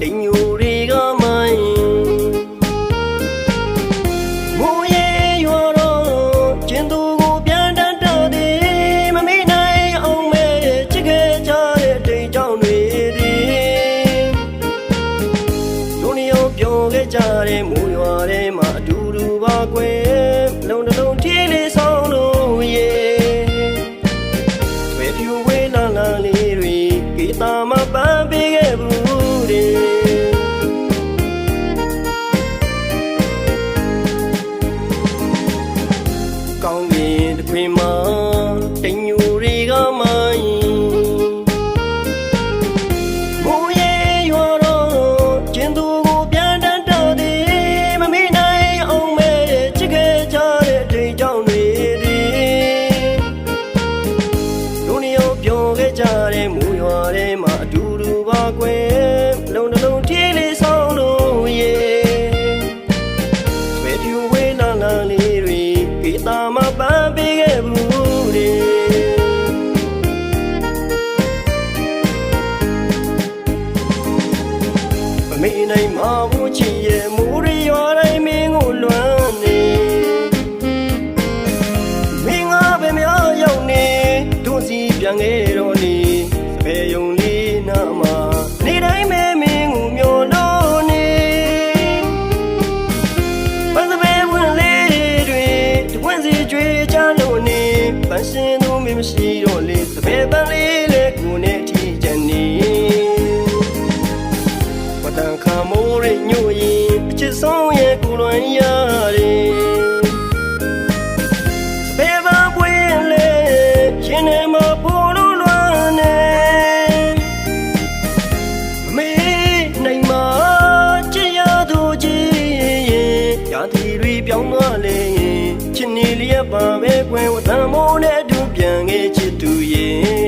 တိမ်ညိုတွေကမိုင်းမိုးရေရွာတော့ကျင်းသူကိုပြန်တတ်တော့သည်မမေ့နိုင်အောင်မဲချစ်ခဲ့ကြတဲ့တိမ်ကြောင့်တွေသည်လူမျိုးပြောခဲ့ကြတဲ့မိုးရွာထဲမှာအတူတူပါကွယ် Broadway တွေချမ်းလို့နေပန်းရှင်သူမင်းမရှိတော့လေစပယ်ပန်းလေးလေကိုနဲ့ထီချန်နေပတန်ခမိုးရိညို့ရင်အချစ်ဆုံးရဲ့ကိုလွန်ရာ ရက်ပါပဲကွယ်ဝတ္တမိုးနဲ့အတူပြန်ခဲ့ချစ်သူရဲ့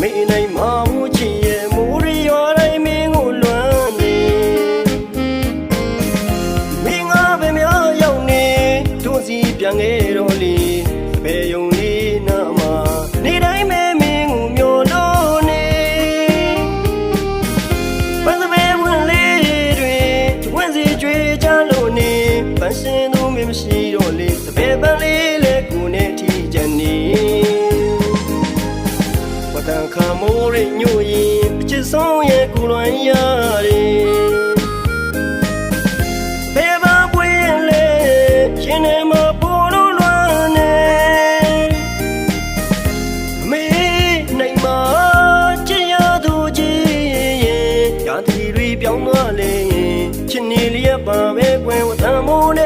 မေနိုင်မှာမူချင်ရဲ့မူရီရောတိုင်းမင်းကိုလွမ်းနေမင်းငါပဲများရောက်နေသူစီပြန်ငယ်တော်လီ တန်ခါမိုးရိညို့ရင်အချစ်ဆုံးရဲ့ကူလွန်ရတယ်ဘယ်မှာပွင့်လဲရှင်နေမပေါ်လို့လွမ်းနေမေနိုင်မချင်ရသူကြီးရဲ့ရာသီတွေပြောင်းသွားလေချင်နေလျက်ပါပဲကွယ်ဝတ္တမိုးနဲ့